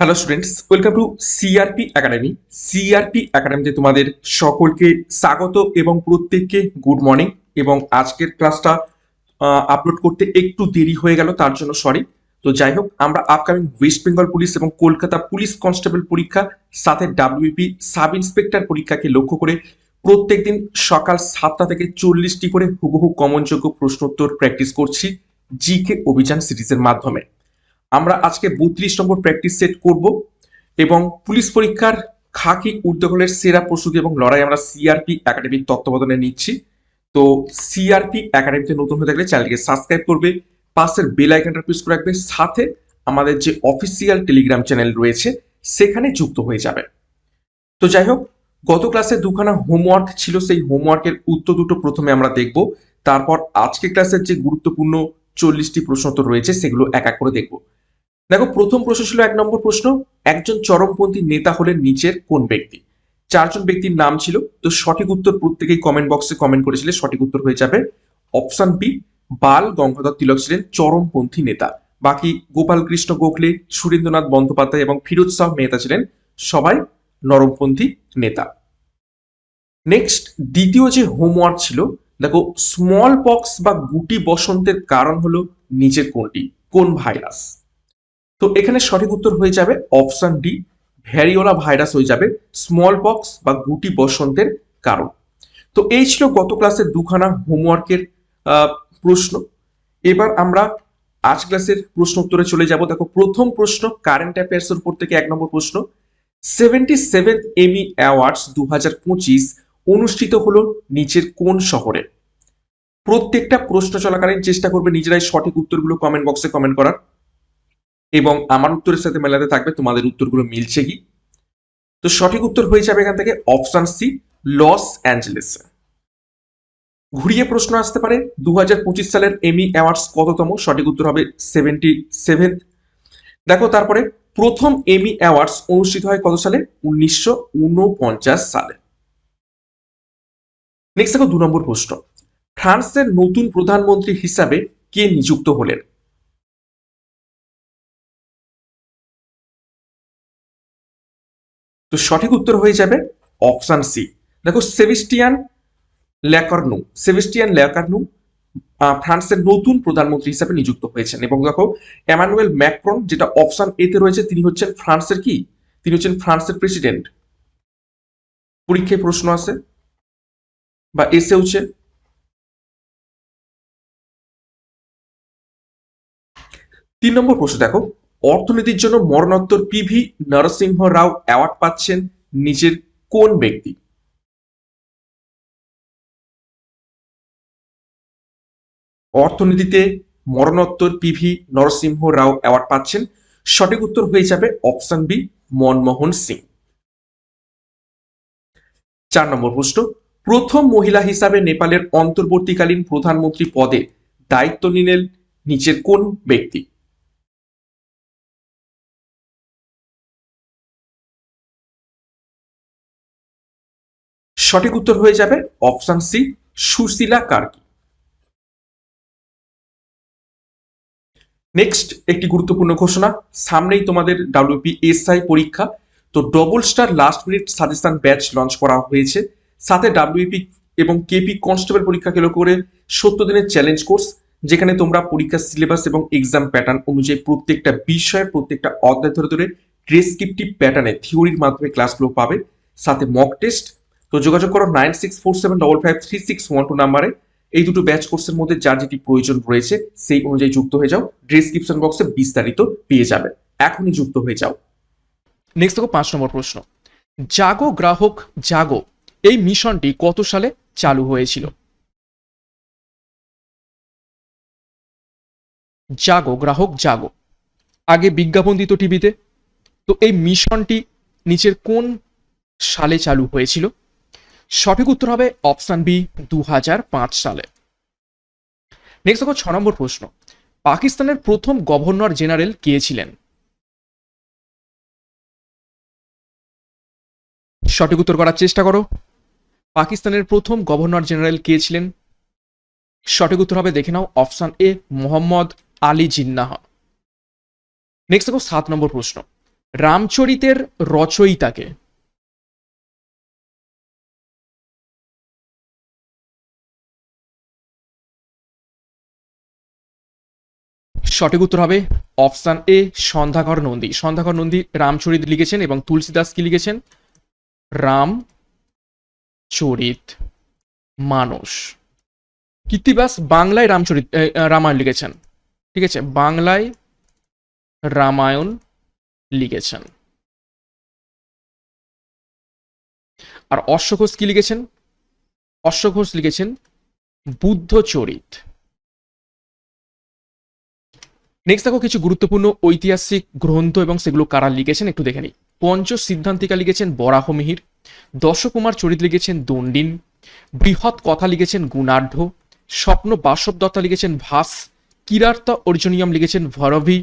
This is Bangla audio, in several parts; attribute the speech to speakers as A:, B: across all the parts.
A: Hello students welcome to CRP academy CRP একাডেমিতে তোমাদের সকলকে স্বাগত এবং প্রত্যেককে গুড মর্নিং এবং আজকের ক্লাসটা আপলোড করতে একটু দেরি হয়ে গেল, তার জন্য সরি তো যাই হোক, আমরা আপকামিং ওয়েস্ট বেঙ্গল পুলিশ এবং কলকাতা পুলিশ কনস্টেবল পরীক্ষা, সাথে ডাব্লিউপি সাব ইন্সপেক্টর পরীক্ষাকে লক্ষ্য করে প্রত্যেকদিন সকাল সাতটা থেকে চল্লিশটি করে হুবহু কমনযোগ্য প্রশ্নোত্তর প্র্যাকটিস করছি জিকে অভিযান সিরিজের মাধ্যমে। আমরা আজকে বত্রিশ নম্বর প্র্যাকটিস সেট করব এবং পুলিশ পরীক্ষার খাকি ঊর্ধ্বকলের সেরা প্রস্তুতি এবং লড়াই আমরা সিআরপি একাডেমির তত্ত্বাবধানে নিচ্ছি। তো সিআরপি একাডেমিতে নতুন হয়ে থাকলে চ্যানেলকে সাবস্ক্রাইব করবে, পাশের বেল আইকনটা প্রেস করে রাখবে, সাথে আমাদের যে অফিসিয়াল টেলিগ্রাম চ্যানেল রয়েছে, সেখানে যুক্ত হয়ে যাবে। তো যাই হোক, গত ক্লাসে দুখানা হোমওয়ার্ক ছিল, সেই হোমওয়ার্কের উত্তর দুটো প্রথমে আমরা দেখব। তারপর আজকে ক্লাসের যে গুরুত্বপূর্ণ চল্লিশটি প্রশ্ন তো রয়েছে, সেগুলো এক এক করে দেখব। দেখো, প্রথম প্রশ্ন ছিল এক নম্বর প্রশ্ন, একজন চরমপন্থী নেতা হলেন নিচের কোন ব্যক্তি? চারজন ব্যক্তির নাম ছিল, তো সঠিক উত্তর প্রত্যেকেই কমেন্ট বক্সে কমেন্ট করেছিলে, সঠিক উত্তর হয়ে যাবে অপশন বি বাল গঙ্গাধর তিলক ছিলেন চরমপন্থী নেতা। বাকি গোপাল কৃষ্ণ গোখলে, সুরেন্দ্রনাথ বন্দ্যোপাধ্যায় এবং ফিরোজ শাহ মেহতা ছিলেন সবাই নরমপন্থী নেতা। নেক্সট দ্বিতীয় যে হোমওয়ার্ক ছিল, দেখো স্মল পক্স বা গুটি বসন্তের কারণ হলো নিচের কোনটি? কোন ভাইরাস তো এখানে সঠিক উত্তর হয়ে যাবে অপশন ডি ভ্যারিওলা ভাইরাস হয়ে যাবে স্মল পক্স বা গুটি বসন্তের কারণ। তো এই ছিল গত ক্লাসের দুখানা হোমওয়ার্কের প্রশ্ন। এবার আমরা আজ ক্লাসের প্রশ্ন উত্তরে চলে যাব। দেখো, প্রথম প্রশ্ন কারেন্ট অ্যাফেয়ার্স এর উপর থেকে এক নম্বর প্রশ্ন। সেভেন্টি সেভেন এমি অ্যাওয়ার্ডস দু হাজার পঁচিশ অনুষ্ঠিত হলো নিচের কোন শহরে? প্রত্যেকটা প্রশ্ন চলাকালীন চেষ্টা করবে নিজেরাই সঠিক উত্তরগুলো কমেন্ট বক্সে কমেন্ট করার। এবং আমার উত্তরের সাথে মেলাতে থাকবে, তোমাদের উত্তরগুলো মিলছে কি? তো সঠিক উত্তর হয়ে যাবে এখান থেকে অপশন সি লস অ্যাঞ্জেলেস। ঘুরিয়ে প্রশ্ন আসতে পারে দু হাজার পঁচিশ সালের এমি অ্যাওয়ার্ডস কততম? সঠিক উত্তর হবে সেভেন্টি সেভেন দেখো, তারপরে প্রথম এমি অ্যাওয়ার্ডস অনুষ্ঠিত হয় কত সালে? উনিশশো উনপঞ্চাশ সালে। নেক্সট দেখো, দু নম্বর প্রশ্ন। ফ্রান্সের নতুন প্রধানমন্ত্রী হিসাবে কে নিযুক্ত হলেন? তো সঠিক উত্তর হয়ে যাবে অপশন সি। দেখো সেভিস্টিয়ান ল্যাকার্নু সেভিস্টিয়ান ল্যাকার্নু ফ্রান্সের নতুন প্রধানমন্ত্রী হিসাবে নিযুক্ত হয়েছেন। এবং দেখো, এমানুয়েল ম্যাক্রন যেটা অপশন এতে রয়েছে, তিনি হচ্ছেন ফ্রান্সের কি? তিনি হচ্ছেন ফ্রান্সের প্রেসিডেন্ট। পরীক্ষায় প্রশ্ন আছে বা এসেওছে তিন নম্বর প্রশ্ন, দেখো অর্থনীতির জন্য মরণোত্তর পিভি নরসিংহ রাও অ্যাওয়ার্ড পাচ্ছেন নিজের কোন ব্যক্তি? অর্থনীতিতে মরণোত্তর পিভি নরসিংহ রাও অ্যাওয়ার্ড পাচ্ছেন। সঠিক উত্তর হয়ে যাবে অপশন বি মনমোহন সিং। চার নম্বর প্রশ্ন, প্রথম মহিলা হিসাবে নেপালের অন্তর্বর্তীকালীন প্রধানমন্ত্রী পদে দায়িত্ব নিলেন নিচের কোন ব্যক্তি? সঠিক উত্তর হয়ে যাবে option C, Sushila Karki. Next একটি গুরুত্বপূর্ণ ঘোষণা। সামনেই তোমাদের ডাব্লিউপি এসআই পরীক্ষা। তো double star last minute suggestion batch launch করা হয়েছে। সাথে ডাব্লিউপি এবং কেপি কনস্টেবল পরীক্ষাকে লক্ষ্য করে সত্তর দিনের চ্যালেঞ্জ কোর্স যেখানে তোমরা পরীক্ষার সিলেবাস এবং এক্সাম প্যাটার্ন অনুযায়ী প্রত্যেকটা বিষয়ে, প্রত্যেকটা অধ্যায় ধরে ধরে ডেসক্রিপটিভ প্যাটার্নে থিওরির মাধ্যমে ক্লাসগুলো পাবে। সাথে মক টেস্ট তো যোগাযোগ করো nine six four seven double five three six নাম্বারে। এই দুটো ব্যাচ কোর্সের মধ্যে যার যেটি প্রয়োজন রয়েছে, সেই অনুযায়ী যুক্ত হয়ে যাও। ডিসক্রিপশন বক্সে বিস্তারিত পেয়ে যাবে। এখনই যুক্ত হয়ে যাও।
B: নেক্সট দেখো পাঁচ নম্বর প্রশ্ন। জাগো গ্রাহক, জাগো। এই মিশনটি কত সালে চালু হয়েছিল? জাগো, গ্রাহক, জাগো। আগে বিজ্ঞাপন দিত টিভিতে। তো এই মিশনটি নিচের কোন সালে চালু হয়েছিল? সঠিক উত্তর হবে অপশান বি দু হাজার পাঁচ সালে। নেক্সট দেখো ছ নম্বর প্রশ্ন। পাকিস্তানের প্রথম গভর্নর জেনারেল কে ছিলেন? সঠিক উত্তর করার চেষ্টা করো। পাকিস্তানের প্রথম গভর্নর জেনারেল কে ছিলেন? সঠিক উত্তর হবে দেখে নাও option A, Mohammad Ali Jinnah. Next দেখো সাত নম্বর প্রশ্ন। রামচরিতের রচয়িতাকে সঠিক উত্তর হবে অপশান এ, সন্ধ্যাঘর নন্দী। সন্ধ্যাঘর নন্দী রামচরিত লিখেছেন এবং তুলসীদাস কি লিখেছেন? রাম চরিত মানস। কীর্তিবাস বাংলায় রামচরিত রামায়ণ লিখেছেন। ঠিক আছে, বাংলায় রামায়ণ লিখেছেন। আর অশ্বঘোষ কি লিখেছেন? অশ্বঘোষ লিখেছেন বুদ্ধচরিত। নেক্সট দেখো কিছু গুরুত্বপূর্ণ ঐতিহাসিক গ্রন্থ এবং সেগুলো কারা লিখেছেন একটু দেখে নিই। পঞ্চ সিদ্ধান্তিকা লিখেছেন বরাহমিহির দশকুমার চরিত লিখেছেন দণ্ডিন, বৃহৎ কথা লিখেছেন গুণাঢ্য স্বপ্ন বাসব দত্তা লিখেছেন ভাস কিরার্তা অর্জনিয়ম লিখেছেন ভরভি,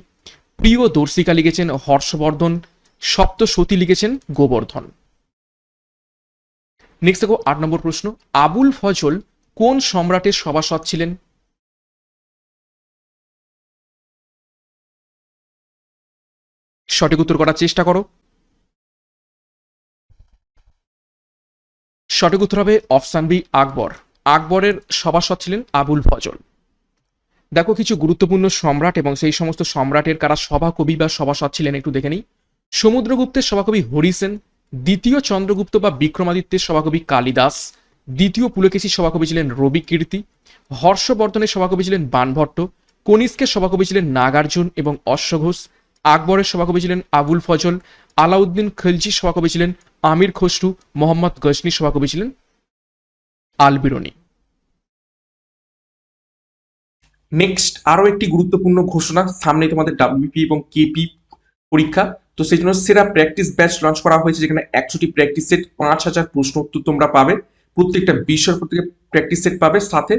B: প্রিয় দর্শিকা লিখেছেন হর্ষবর্ধন সপ্তসতী লিখেছেন গোবর্ধন। নেক্সট দেখো আট নম্বর প্রশ্ন, আবুল ফজল কোন সম্রাটের সভাসদ ছিলেন? সঠিক উত্তর করার চেষ্টা করো। সঠিক উত্তর হবে অপশান বি, আকবর। আকবরের সভাসদ ছিলেন আবুল ফজল। দেখো, কিছু গুরুত্বপূর্ণ সম্রাট এবং সেই সমস্ত সম্রাটের কারা সভাকবি বা সভাসদ ছিলেন একটু দেখে নিই। সমুদ্রগুপ্তের সভাকবি হরিসেন দ্বিতীয় চন্দ্রগুপ্ত বা বিক্রমাদিত্যের সভাকবি কালিদাস, দ্বিতীয় পুলকেশীর সভাকবি ছিলেন রবি কীর্তি হর্ষবর্ধনের সভাকবি ছিলেন বানভট্ট, কনিষ্কের সভাকবি ছিলেন নাগার্জুন এবং অশ্বঘোষ আকবরের সভাকবি ছিলেন আবুল ফজল, আলাউদ্দিন খলজির সভাকবি ছিলেন আমির খসরু, মোহাম্মদ গজনির সভাকবি ছিলেন আলবিরনি।
A: নেক্সট আরও একটি গুরুত্বপূর্ণ ঘোষণা সামনে তোমাদের ডাব্লিউপি এবং কেপি পরীক্ষা। তো সেই জন্য সেরা প্র্যাকটিস ব্যাচ লঞ্চ করা হয়েছে, যেখানে একশোটি প্র্যাকটিস সেট পাঁচ হাজার প্রশ্ন উত্তর তোমরা পাবে। প্রত্যেকটা বিষয়ের প্রত্যেকে প্র্যাকটিস সেট পাবে। সাথে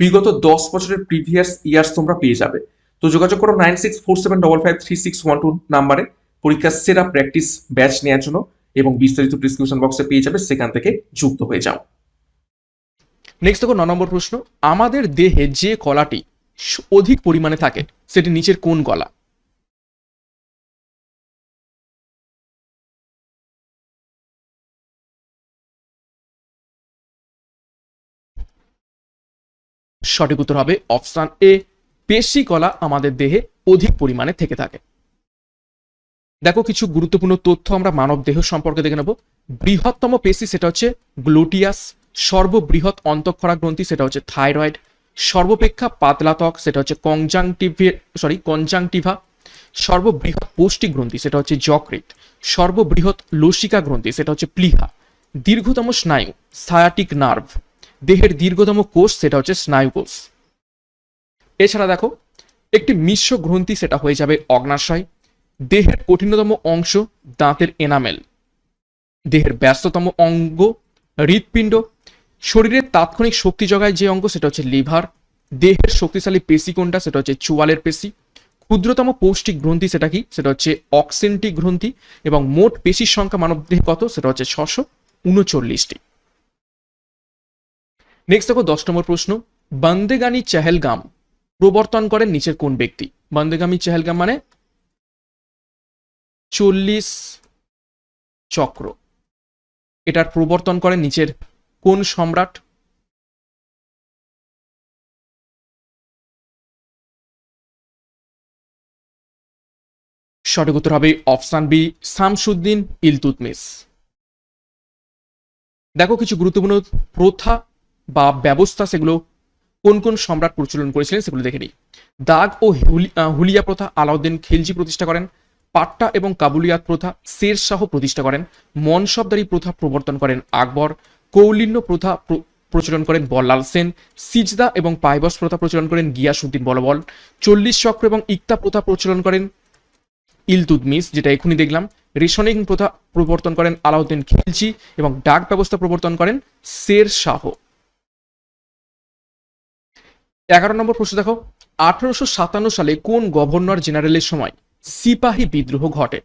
A: বিগত দশ বছরের প্রিভিয়াস ইয়ার্স তোমরা পেয়ে যাবে। তো যোগাযোগ করো nine six four seven double five six one two নাম্বারে। পরীক্ষার সেরা প্র্যাকটিস ব্যাচ নেওয়ার জন্য এবং বিস্তারিত ডিসক্রিপশন বক্সে পেয়ে যাবে, সেখান থেকে যুক্ত হয়ে যাও।
B: নেক্সট দেখো, ন নম্বর প্রশ্ন। আমাদের দেহে যে কলাটি অধিক পরিমাণে থাকে, সেটি নিচের কোন কলা সঠিক উত্তর হবে অপশান এ পেশি কলা আমাদের দেহে অধিক পরিমাণে থেকে থাকে। দেখো কিছু গুরুত্বপূর্ণ তথ্য আমরা মানব দেহ সম্পর্কে দেখে নেব। বৃহত্তম পেশি সেটা হচ্ছে গ্লুটিয়াস, সর্ববৃহৎ অন্তঃক্ষরা গ্রন্থি সেটা হচ্ছে থাইরয়েড, সর্বপেক্ষা পাতলা ত্বক সেটা হচ্ছে কনজাংটিভে সরি কনজাংটিভা, সর্ববৃহৎ পৌষ্টিক গ্রন্থি সেটা হচ্ছে যকৃত সর্ববৃহৎ লসিকা গ্রন্থি সেটা হচ্ছে প্লিহা, দীর্ঘতম স্নায়ু সায়াটিক নার্ভ দেহের দীর্ঘতম কোষ সেটা হচ্ছে স্নায়ু কোষ এছাড়া দেখো, একটি মিশ্র গ্রন্থি সেটা হয়ে যাবে অগ্নাশয়, দেহের কঠিনতম অংশ দাঁতের এনামেল, দেহের ব্যস্ততম অঙ্গ হৃৎপিণ্ড শরীরের তাৎক্ষণিক শক্তি যোগায় যে অঙ্গ সেটা হচ্ছে লিভার, দেহের শক্তিশালী পেশি কোনটা সেটা হচ্ছে চুয়ালের পেশি, ক্ষুদ্রতম পৌষ্টিক গ্রন্থি সেটা কি? সেটা হচ্ছে অক্সেন্টিক গ্রন্থি এবং মোট পেশির সংখ্যা মানব দেহে কত? সেটা হচ্ছে ছশো উনচল্লিশটি। নেক্সট দেখো দশ নম্বর প্রশ্ন, বন্দেগানি চেহেলগাম প্রবর্তন করেন নিচের কোন ব্যক্তি? বন্দেগামী চেহেলগাম মানে চল্লিশ চক্র। এটার প্রবর্তন করেন নিচের কোন সম্রাট? সঠিক উত্তর হবে অপশান বি, শামসুদ্দিন ইলতুতমিস দেখো কিছু গুরুত্বপূর্ণ প্রথা বা ব্যবস্থা সেগুলো কোন কোন সম্রাট প্রচলন করেছিলেন সেগুলো দেখে নিই। দাগ ও হুলি- হুলিয়া প্রথা আলাউদ্দিন খিলজি প্রতিষ্ঠা করেন। পাট্টা এবং কাবুলিয়াত প্রথা শের শাহ প্রতিষ্ঠা করেন। মনসবদারি প্রথা প্রবর্তন করেন আকবর। কৌলিন্য প্রথা প্রচলন করেন বল্লাল সেন। সিজদা এবং পাইবস প্রথা প্রচলন করেন গিয়াসুদ্দিন বলবল। চল্লিশ চক্র এবং ইকতা প্রথা প্রচলন করেন ইলতুদমিস যেটা এখনই দেখলাম। রেশনিং প্রথা প্রবর্তন করেন আলাউদ্দিন খিলজি এবং ডাক ব্যবস্থা প্রবর্তন করেন শের শাহ। এগারো নম্বর প্রশ্ন দেখো। আঠারোশো সাতান্ন সালে কোন গভর্নর জেনারেলের সময় সিপাহী বিদ্রোহ ঘটে?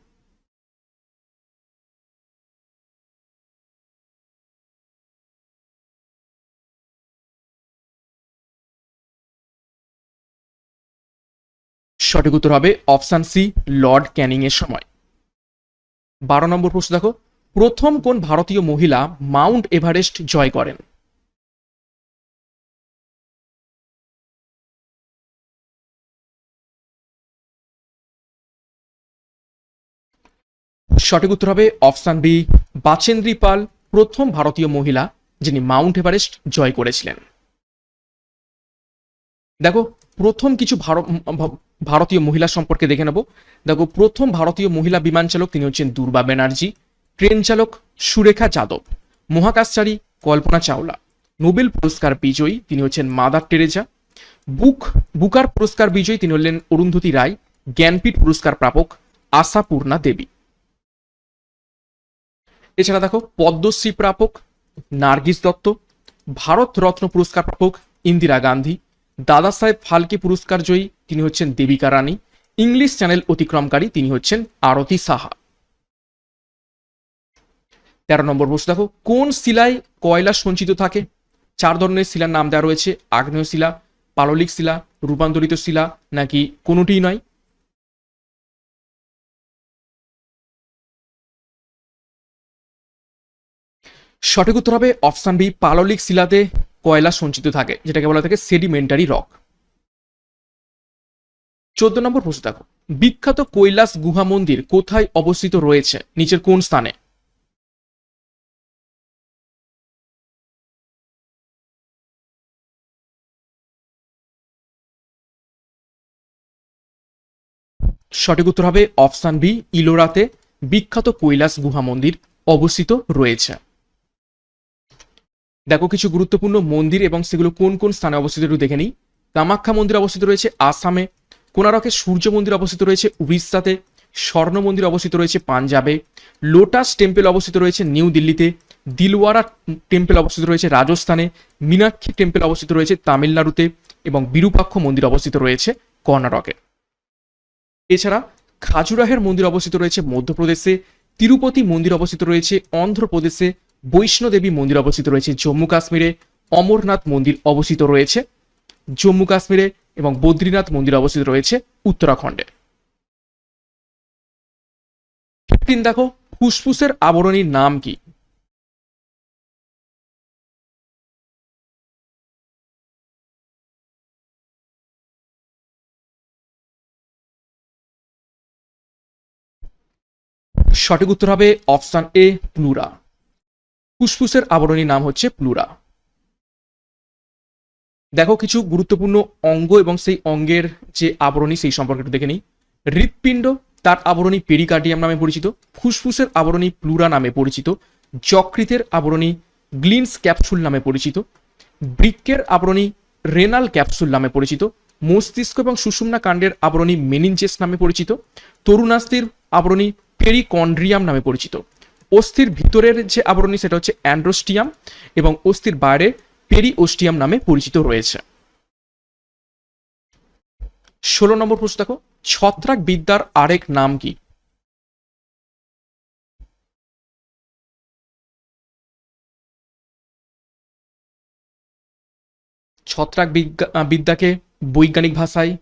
B: সঠিক উত্তর হবে অপশান সি, লর্ড ক্যানিং এর সময়। বারো নম্বর প্রশ্ন দেখো। প্রথম কোন ভারতীয় মহিলা মাউন্ট এভারেস্ট জয় করেন? সঠিক উত্তর হবে অপশান বি, বাচেন্দ্রী পাল, প্রথম ভারতীয় মহিলা, যিনি মাউন্ট এভারেস্ট জয় করেছিলেন। দেখো, প্রথম কিছু ভারতীয় মহিলা সম্পর্কে দেখে নেব। দেখো, প্রথম ভারতীয় মহিলা বিমান চালক তিনি হচ্ছেন দুর্বা ব্যানার্জি, ট্রেন চালক সুরেখা যাদব, মহাকাশচারী কল্পনা চাওলা, নোবেল পুরস্কার বিজয়ী তিনি হচ্ছেন মাদার টেরেজা, বুক, বুকার পুরস্কার বিজয়ী তিনি হলেন অরুন্ধতী রায়, জ্ঞানপীঠ পুরস্কার প্রাপক আশাপূর্ণা দেবী। এছাড়া দেখো পদ্মশ্রী প্রাপক নার্গিস দত্ত, ভারত রত্ন পুরস্কার প্রাপক ইন্দিরা গান্ধী, দাদা সাহেব ফালকে পুরস্কার জয়ী, তিনি হচ্ছেন দেবিকা রানী, ইংলিশ চ্যানেল অতিক্রমকারী, তিনি হচ্ছেন আরতি সাহা। তেরো নম্বর প্রশ্ন দেখো, কোন শিলায় কয়লা সঞ্চিত থাকে? চার ধরনের শিলার নাম দেওয়া রয়েছে, আগ্নেয় শিলা, পাললিক শিলা, রূপান্তরিত শিলা, নাকি কোনোটিই নয়? সঠিক উত্তর হবে অপশান বি, পাললিক শিলাতে কয়লা সঞ্চিত থাকে, যেটাকে বলা থাকে সেডিমেন্টারি রক চোদ্দ নম্বর প্রশ্ন দেখো, বিখ্যাত কৈলাস গুহা মন্দির কোথায় অবস্থিত রয়েছে? নিচের কোন স্থানে? সঠিক উত্তর হবে অপশান বি, ইলোরাতে বিখ্যাত কৈলাস গুহা মন্দির অবস্থিত রয়েছে। দেখো কিছু গুরুত্বপূর্ণ মন্দির এবং সেগুলো কোন কোন স্থানে অবস্থিত একটু দেখে নিই। কামাখ্যা মন্দির অবস্থিত রয়েছে আসামে, কোনারকে সূর্য মন্দির অবস্থিত রয়েছে উড়িষ্যাতে, স্বর্ণ মন্দির অবস্থিত রয়েছে পাঞ্জাবে, লোটাস টেম্পল অবস্থিত রয়েছে নিউ দিল্লিতে, দিলওয়ারা টেম্পল অবস্থিত রয়েছে রাজস্থানে, মীনাক্ষী টেম্পল অবস্থিত রয়েছে তামিলনাড়ুতে এবং বিরূপাক্ষ মন্দির অবস্থিত রয়েছে কর্ণাটকে। এছাড়া খাজুরাহের মন্দির অবস্থিত রয়েছে মধ্যপ্রদেশে, তিরুপতি মন্দির অবস্থিত রয়েছে অন্ধ্রপ্রদেশে বৈষ্ণোদেবী মন্দির অবস্থিত রয়েছে জম্মু কাশ্মীরে, অমরনাথ মন্দির অবস্থিত রয়েছে, জম্মু কাশ্মীরে এবং বদ্রীনাথ মন্দির অবস্থিত রয়েছে উত্তরাখণ্ডে। ফিফটিন দেখো, ফুসফুসের আবরণীর নাম কি? সঠিক উত্তর হবে অপশান এ, প্লুরা। ফুসফুসের আবরণীর নাম হচ্ছে প্লুরা দেখো কিছু গুরুত্বপূর্ণ অঙ্গ এবং সেই অঙ্গের যে আবরণী সেই সম্পর্কে একটু দেখে নিই। হৃৎপিণ্ড, তার আবরণী পেরিকার্ডিয়াম নামে পরিচিত, ফুসফুসের আবরণী প্লুরা নামে পরিচিত, যকৃতের আবরণী গ্লিনস ক্যাপসুল নামে পরিচিত, বৃক্কের আবরণী রেনাল ক্যাপসুল নামে পরিচিত, মস্তিষ্ক এবং সুষুম্না কাণ্ডের আবরণী মেনিনজেস নামে পরিচিত, তরুণাস্থির আবরণী পেরিকন্ড্রিয়াম নামে পরিচিত। অস্থির ভিতরের যে আবরণী সেটা হচ্ছে অ্যান্ড্রোস্টিয়াম এবং অস্থির বাইরে পেরি পেরিওস্টিয়াম নামে পরিচিত রয়েছে। ষোলো নম্বর প্রশ্ন দেখো ছত্রাক বিদ্যার আরেক নাম কি? ছত্রাক বিদ্যাকে বৈজ্ঞানিক ভাষায়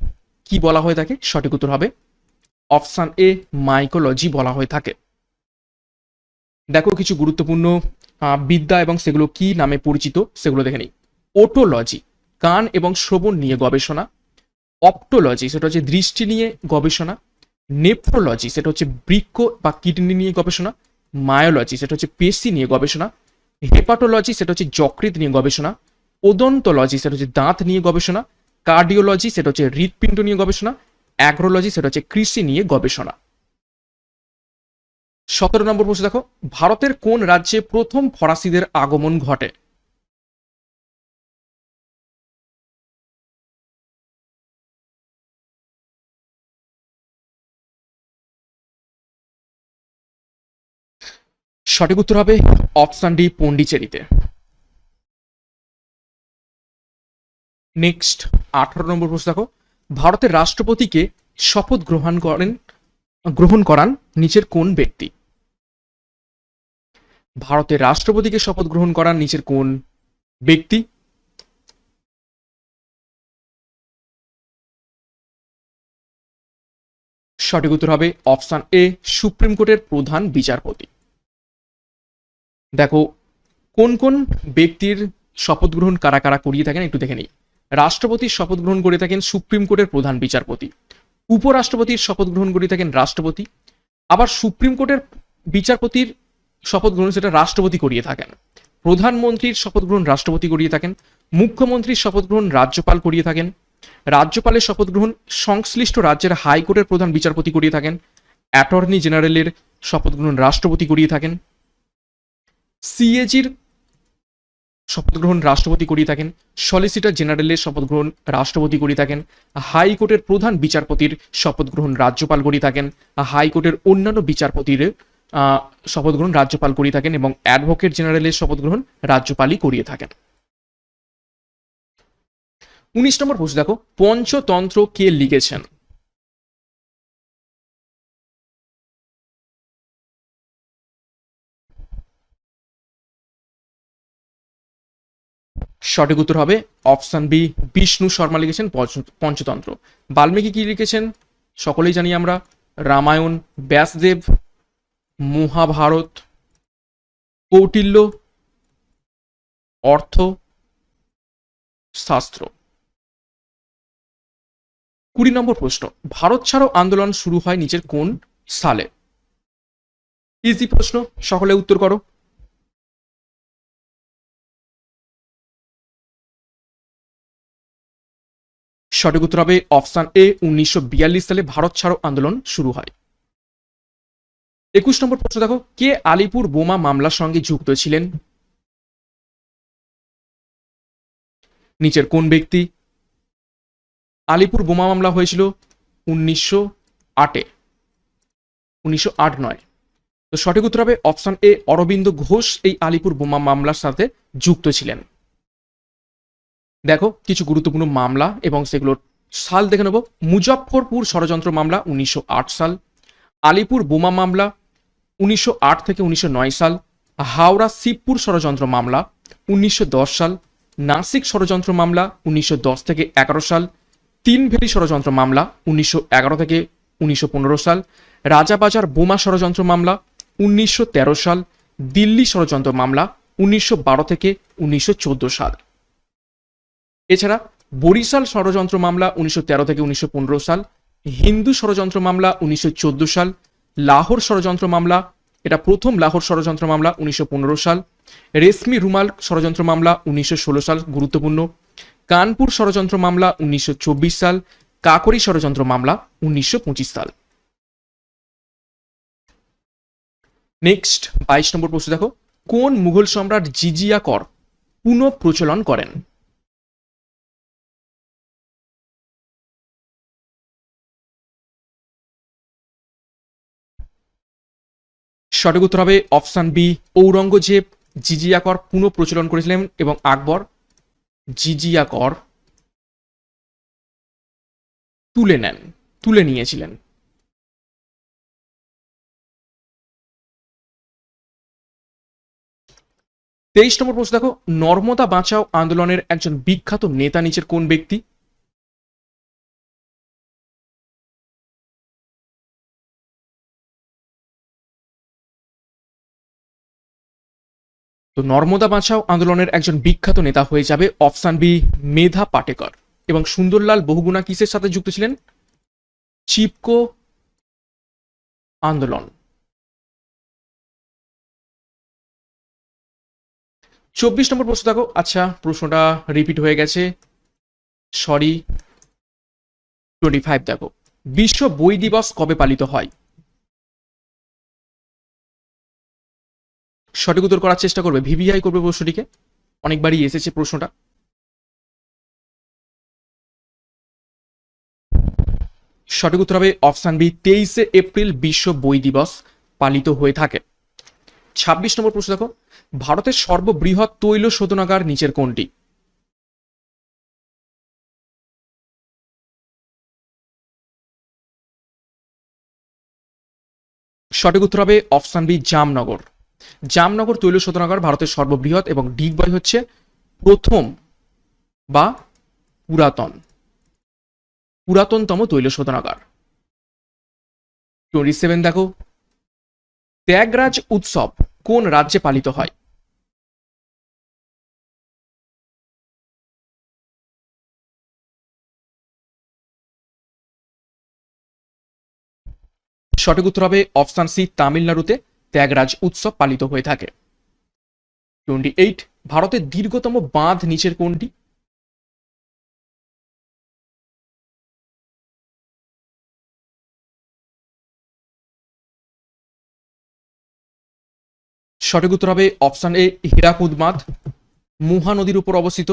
B: কি বলা হয়ে থাকে? সঠিক উত্তর হবে, অপশান এ মাইকোলজি বলা হয়ে থাকে। দেখো কিছু গুরুত্বপূর্ণ বিদ্যা এবং সেগুলো কি নামে পরিচিত সেগুলো দেখে নিই। ওটোলজি কান এবং শ্রবণ নিয়ে গবেষণা। অপটোলজি সেটা হচ্ছে দৃষ্টি নিয়ে গবেষণা। নেফ্রোলজি সেটা হচ্ছে বৃক্ক বা কিডনি নিয়ে গবেষণা। মায়োলজি সেটা হচ্ছে পেশি নিয়ে গবেষণা। হেপাটোলজি সেটা হচ্ছে যকৃত নিয়ে গবেষণা। ওদন্তলজি সেটা হচ্ছে দাঁত নিয়ে গবেষণা। কার্ডিওলজি সেটা হচ্ছে হৃৎপিণ্ড নিয়ে গবেষণা। অ্যাগ্রোলজি সেটা হচ্ছে কৃষি নিয়ে গবেষণা। সতেরো নম্বর প্রশ্ন দেখো, ভারতের কোন রাজ্যে প্রথম ফরাসিদের আগমন ঘটে? সঠিক উত্তর হবে অপশন ডি, পন্ডিচেরিতে। নেক্সট, আঠারো নম্বর প্রশ্ন দেখো, ভারতের রাষ্ট্রপতিকে শপথ গ্রহণ করেন গ্রহণ করান নিচের কোন ব্যক্তি? ভারতের রাষ্ট্রপতিকে শপথ গ্রহণ করান নিচের কোন ব্যক্তি? সঠিক উত্তর হবে অপশন এ, সুপ্রিম কোর্টের প্রধান বিচারপতি। দেখো, কোন কোন ব্যক্তির শপথ গ্রহণ কারা কারা করিয়ে থাকেন একটু দেখে নিই। রাষ্ট্রপতির শপথ গ্রহণ করে থাকেন সুপ্রিম কোর্টের প্রধান বিচারপতি। উপরাষ্ট্রপতির শপথ গ্রহণ করে থাকেন রাষ্ট্রপতি। আবার সুপ্রিম কোর্টের বিচারপতির শপথ গ্রহণ সেটা রাষ্ট্রপতি করিয়ে থাকেন। প্রধানমন্ত্রীর শপথ গ্রহণ রাষ্ট্রপতি করিয়ে থাকেন। মুখ্যমন্ত্রীর শপথ গ্রহণ রাজ্যপাল করিয়ে থাকেন। রাজ্যপালের শপথ গ্রহণ সংশ্লিষ্ট রাজ্যের হাইকোর্টের প্রধান বিচারপতি করিয়ে থাকেন। অ্যাটর্নি জেনারেলের শপথ গ্রহণ রাষ্ট্রপতি করিয়ে থাকেন। সিএজির শপথ গ্রহণ রাষ্ট্রপতি করিয়ে থাকেন। সলিসিটর জেনারেলের শপথ গ্রহণ রাষ্ট্রপতি করিয়ে থাকেন। হাইকোর্টের প্রধান বিচারপতির শপথ গ্রহণ রাজ্যপাল করিয়ে থাকেন। হাইকোর্টের অন্যান্য বিচারপতির শপথ গ্রহণ রাজ্যপাল করিয়ে থাকেন এবং অ্যাডভোকেট জেনারেলের শপথ গ্রহণ রাজ্যপালই করিয়ে থাকেন। উনিশ নম্বর প্রশ্ন দেখো, পঞ্চতন্ত্র কে লিখেছেন? সঠিক উত্তর হবে অপশন বি, বিষ্ণু শর্মা লিখেছেন পঞ্চ- পঞ্চতন্ত্র। বাল্মীকি কি লিখেছেন? সকলেই জানি আমরা। রামায়ণ, ব্যাসদেব, মহাভারত, কৌটিল্য, অর্থ, শাস্ত্র। কুড়ি নম্বর প্রশ্ন, ভারত ছাড়ো আন্দোলন শুরু হয় নিচের কোন সালে? ইজি প্রশ্ন, সকলে উত্তর করো। সঠিক উত্তর হবে অপশন এ, উনিশশো বিয়াল্লিশ সালে ভারত ছাড়ো আন্দোলন শুরু হয়। একুশ নম্বর প্রশ্ন দেখো, কে আলিপুর বোমা মামলার সঙ্গে যুক্ত ছিলেন? নিচের কোন ব্যক্তি? আলিপুর বোমা মামলা হয়েছিল উনিশশো আটে। উনিশশো আট নয়। তো সঠিক উত্তর হবে অপশন এ, অরবিন্দ ঘোষ এই আলিপুর বোমা মামলার সাথে যুক্ত ছিলেন। দেখো, কিছু গুরুত্বপূর্ণ মামলা এবং সেগুলোর সাল দেখে নেব। মুজফ্ফরপুর ষড়যন্ত্র মামলা উনিশশো আট সাল, আলিপুর বোমা মামলা উনিশশো আট থেকে উনিশশো নয় সাল, হাওড়া শিবপুর ষড়যন্ত্র মামলা উনিশশো দশ সাল, নাসিক ষড়যন্ত্র মামলা উনিশশো দশ থেকে এগারো সাল তিন ভেলি ষড়যন্ত্র মামলা উনিশশো এগারো থেকে উনিশশো পনেরো সাল, রাজাবাজার বোমা ষড়যন্ত্র মামলা উনিশশো তেরো সাল, দিল্লি ষড়যন্ত্র মামলা উনিশশো বারো থেকে উনিশশো চোদ্দ সাল। এছাড়া বরিশাল ষড়যন্ত্র মামলা উনিশশো তেরো থেকে উনিশশো পনেরো সাল, হিন্দু ষড়যন্ত্র মামলা উনিশশো চোদ্দ সাল, লাহোর ষড়যন্ত্র মামলা, এটা প্রথম লাহোর ষড়যন্ত্র মামলা উনিশশো পনেরো সাল, রেশমি রুমাল ষড়যন্ত্র মামলা উনিশশো ষোলো সাল, গুরুত্বপূর্ণ, কানপুর ষড়যন্ত্র মামলা উনিশশো চব্বিশ সাল, কাকরি ষড়যন্ত্র মামলা উনিশশো পঁচিশ সাল। নেক্সট, বাইশ নম্বর প্রশ্ন দেখো, কোন মুঘল সম্রাট জিজিয়া কর পুনঃ প্রচলন করেন? সঠিক উত্তর হবে অপশন বি, ঔরঙ্গজেব। জিজিয়া কর পুনঃ প্রচলন করেছিলেন এবং আকবর জিজিয়া কর তুলে নেন, তুলে নিয়েছিলেন। তেইশ নম্বর প্রশ্ন দেখো, নর্মদা বাঁচাও আন্দোলনের একজন বিখ্যাত নেতা নিচের কোন ব্যক্তি? তো নর্মদা বাঁচাও আন্দোলনের একজন বিখ্যাত নেতা হয়ে যাবে অপশান বি, মেধা পাটেকর। এবং সুন্দরলাল বহুগুণা কিসের সাথে যুক্ত ছিলেন? চিপকো আন্দোলন। চব্বিশ নম্বর প্রশ্ন দেখো। আচ্ছা প্রশ্নটা রিপিট হয়ে গেছে। সরি টোয়েন্টি ফাইভ দেখো। বিশ্ব বই দিবস কবে পালিত হয়? সঠিক উত্তর করার চেষ্টা করবে। ভিভিআই করবে প্রশ্নটিকে। অনেকবারই এসেছে প্রশ্নটা। সঠিক উত্তর হবে অপশান বি, তেইশে এপ্রিল বিশ্ব বই দিবস পালিত হয়ে থাকে। ছাব্বিশ নম্বর প্রশ্ন দেখো। ভারতের সর্ববৃহৎ তৈল শোধনাগার নিচের কোনটি? সঠিক উত্তর হবে অপশান বি, জামনগর। জামনগর তৈল শোধনাগার ভারতের সর্ববৃহৎ এবং ডিগবাই হচ্ছে প্রথম বা পুরাতন, পুরাতনতম তৈল শোধনাগার। টোয়েন্টি সেভেন দেখো, ত্যাগরাজ উৎসব কোন রাজ্যে পালিত হয়? সঠিক উত্তর হবে অপশান সি, তামিলনাড়ুতে। ত্যাগরাজ উৎসব পালিত হয়ে থাকে। টোয়েন্টি এইট, ভারতের দীর্ঘতম বাঁধ নিচের কোনটি? সঠিক উত্তর হবে অপশান এ, হীরাকুদ বাঁধ। মুহা নদীর উপর অবস্থিত।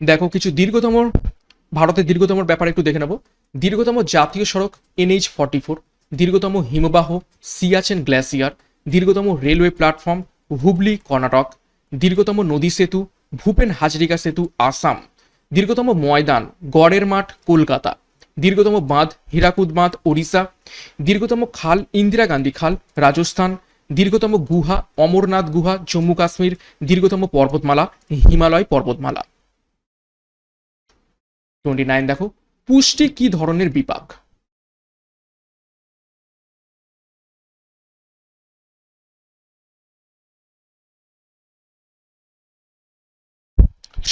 B: দেখো, কিছু দীর্ঘতম ভারতের দীর্ঘতম ব্যাপারে একটু দেখে নেব। দীর্ঘতম জাতীয় সড়ক এনএইচ ফর্টি ফোর দীর্ঘতম হিমবাহ সিয়াচেন গ্লেসিয়ার দীর্ঘতম রেলওয়ে প্ল্যাটফর্ম হুবলি কর্ণাটক দীর্ঘতম নদী সেতু ভূপেন হাজরিকা সেতু আসাম দীর্ঘতম ময়দান গড়ের মাঠ কলকাতা, দীর্ঘতম বাঁধ হীরাকুদ বাঁধ ওড়িশা, দীর্ঘতম খাল ইন্দিরা গান্ধী খাল রাজস্থান, দীর্ঘতম গুহা অমরনাথ গুহা জম্মু কাশ্মীর, দীর্ঘতম পর্বতমালা হিমালয় পর্বতমালা। টোয়েন্টি নাইন দেখো, পুষ্টি কি ধরনের বিপাক?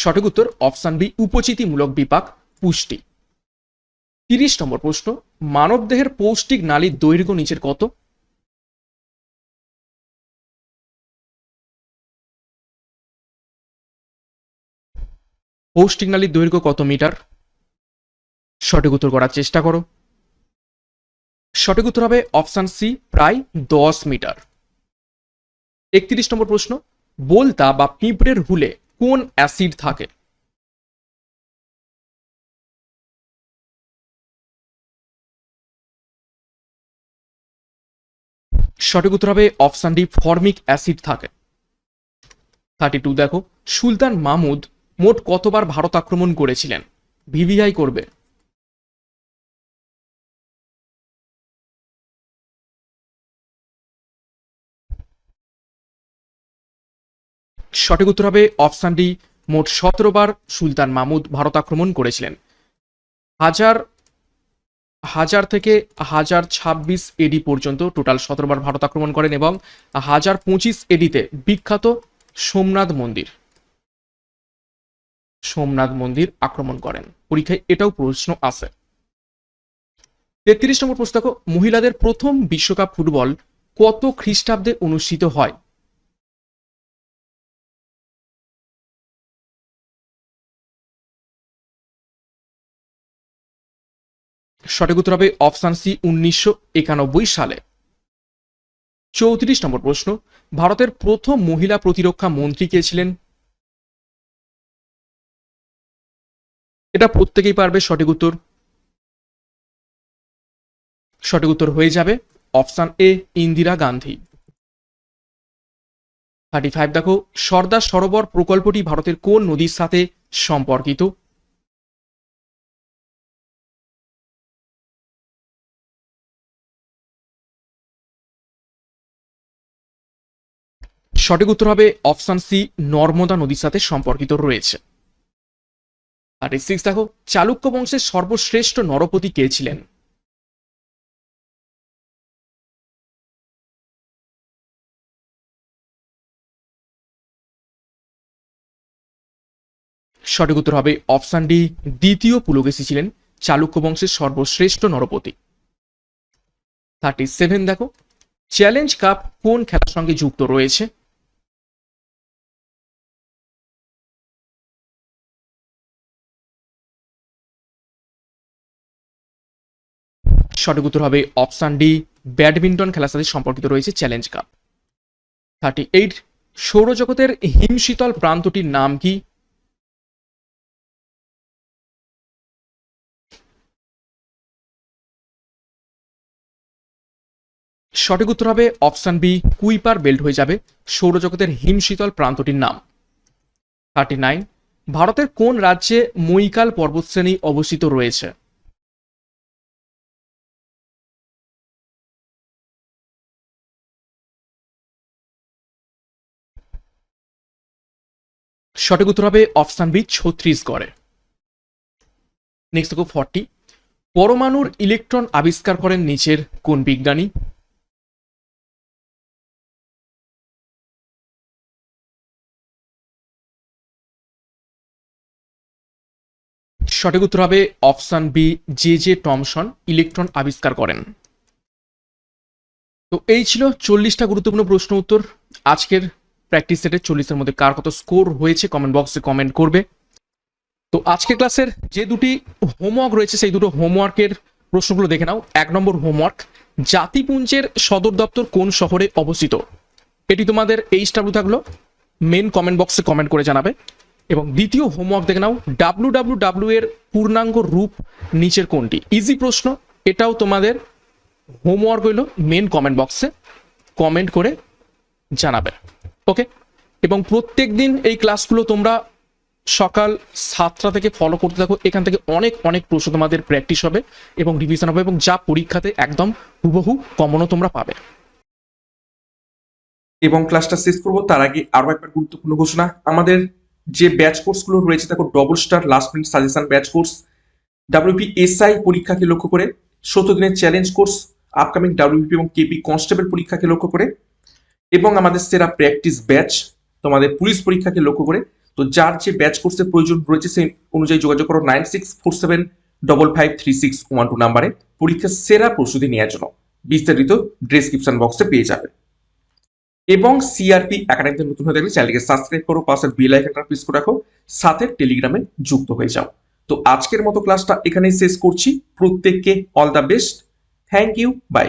B: সঠিক উত্তর অপশান বি, উপচিতিমূলক বিপাক, পুষ্টি। তিরিশ নম্বর প্রশ্ন মানবদেহের পৌষ্টিক নালীর দৈর্ঘ্য নিচের কত? পৌষ্টিক নালীর দৈর্ঘ্য কত মিটার? সঠিক উত্তর করার চেষ্টা করো। সঠিক উত্তর হবে অপশান সি, প্রায় দশ মিটার। একত্রিশ নম্বর প্রশ্ন, বলতা বা পিঁপড়ের হুলে কোন অ্যাসিড থাকে? সঠিক উত্তর হবে অপশান ডি, ফর্মিক অ্যাসিড থাকে। থার্টি টু দেখো, সুলতান মাহমুদ মোট কতবার ভারত আক্রমণ করেছিলেন? ভিভিআই করবে। সঠিক উত্তর হবে অপশান ডি, মোট সতেরো বার সুলতান মাহমুদ ভারত আক্রমণ করেছিলেন। হাজার হাজার থেকে হাজার ছাব্বিশ এডি পর্যন্ত টোটাল সতেরো বার ভারত আক্রমণ করেন এবং হাজার পঁচিশ এডিতে বিখ্যাত সোমনাথ মন্দির সোমনাথ মন্দির আক্রমণ করেন। পরীক্ষায় এটাও প্রশ্ন আছে। তেত্রিশ নম্বর প্রশ্ন মহিলাদের প্রথম বিশ্বকাপ ফুটবল কত খ্রিস্টাব্দে অনুষ্ঠিত হয়? সঠিক উত্তর হবে অপশান সি, উনিশশো একানব্বই সালে। চৌত্রিশ নম্বর প্রশ্ন, ভারতের প্রথম মহিলা প্রতিরক্ষা মন্ত্রী কে ছিলেন? এটা প্রত্যেকেই পারবে সঠিক উত্তর। সঠিক উত্তর হয়ে যাবে option A, Indira Gandhi. Thirty five দেখো, সর্দার সরোবর প্রকল্পটি ভারতের কোন নদীর সাথে সম্পর্কিত? সঠিক উত্তর হবে অপশান সি, নর্মদা নদীর সাথে সম্পর্কিত রয়েছে। থার্টি সিক্স দেখো, চালুক্য বংশের সর্বশ্রেষ্ঠ নরপতি কে ছিলেন? সঠিক উত্তর হবে অপশান ডি, দ্বিতীয় পুলকেশী ছিলেন চালুক্য বংশের সর্বশ্রেষ্ঠ নরপতি। থার্টি সেভেন দেখো চ্যালেঞ্জ কাপ কোন খেলার সঙ্গে যুক্ত রয়েছে? সঠিক উত্তর হবে অপশান ডি, ব্যাডমিন্টন খেলার সাথে সম্পর্কিত রয়েছে চ্যালেঞ্জ কাপ। থার্টি এইট, সৌরজগতের হিমশীতল প্রান্তটির নাম কি? সঠিক উত্তর হবে অপশান বি, কুইপার বেল্ট হয়ে যাবে সৌরজগতের হিমশীতল প্রান্তটির নাম। থার্টি নাইন, ভারতের কোন রাজ্যে মৈকাল পর্বতশ্রেণী অবস্থিত রয়েছে? সঠিক উত্তর হবে অপশান বি, ছত্রিশগড়ে। নেক্সট ফর্টি পরমাণুর ইলেকট্রন আবিষ্কার করেন নিচের কোন বিজ্ঞানী? সঠিক উত্তর হবে option B, J J Thomson electron আবিষ্কার করেন। তো এই ছিল চল্লিশটা গুরুত্বপূর্ণ প্রশ্ন উত্তর। আজকের প্র্যাকটিস সেটে চল্লিশের মধ্যে কার কত স্কোর হয়েছে কমেন্ট বক্সে কমেন্ট করবে। তো আজকের ক্লাসের যে দুটি হোমওয়ার্ক রয়েছে, সেই দুটো হোমওয়ার্কের প্রশ্নগুলো দেখে নাও। এক নম্বর হোমওয়ার্ক জাতিপুঞ্জের সদর দপ্তর কোন শহরে অবস্থিত? এটি তোমাদের এইচ ডাব্লিউ থাকল মেন কমেন্ট বক্সে কমেন্ট করে জানাবে। এবং দ্বিতীয় হোমওয়ার্ক দেখে নাও ডাব্লু ডাব্লু ডাব্লু এর পূর্ণাঙ্গ রূপ নিচের কোনটি? ইজি প্রশ্ন, এটাও তোমাদের হোমওয়ার্ক হইল মেন কমেন্ট বক্সে কমেন্ট করে জানাবে। ওকে এবং প্রত্যেক দিন এই ক্লাসগুলো তোমরা সকাল সাতটা থেকে ফলো করতে থাকো। এখান থেকে অনেক অনেক প্রশ্ন তোমাদের প্র্যাকটিস হবে এবং রিভিশন হবে এবং যা পরীক্ষাতে একদম হুবহু কমনও তোমরা পাবে।
A: এবং ক্লাসটা শেষ করব, তার আগে আরও একবার গুরুত্বপূর্ণ ঘোষণা। আমাদের যে ব্যাচ কোর্সগুলো রয়েছে, দেখো double star last minute suggestion batch course WP SI পরীক্ষাকে লক্ষ্য করে সত্তর দিনের চ্যালেঞ্জ কোর্স আপকামিং ডাব্লিউপি এবং কেপি কনস্টেবল পরীক্ষাকে লক্ষ্য করে এবং আমাদের সেরা প্র্যাকটিস ব্যাচ তোমাদের পুলিশ পরীক্ষাকে লক্ষ্য করে, তো যার যে ব্যাচ কোর্সের প্রয়োজন রয়েছে, সেই অনুযায়ী যোগাযোগ করো nine six four seven double five three six one two নাম্বারে। পরীক্ষার সেরা প্রস্তুতি নেওয়ার জন্য বিস্তারিত ডেসক্রিপশন বক্সে পেয়ে যাবে। এবং সিআরপি একাডেমিতে নতুন হয়ে থাকলে চ্যানেলকে সাবস্ক্রাইব করো পাশের বেল আইকনটা প্রেস করে রাখো, সাথে টেলিগ্রামে যুক্ত হয়ে যাও। তো আজকের মতো ক্লাসটা এখানেই শেষ করছি। প্রত্যেককে all the best thank you bye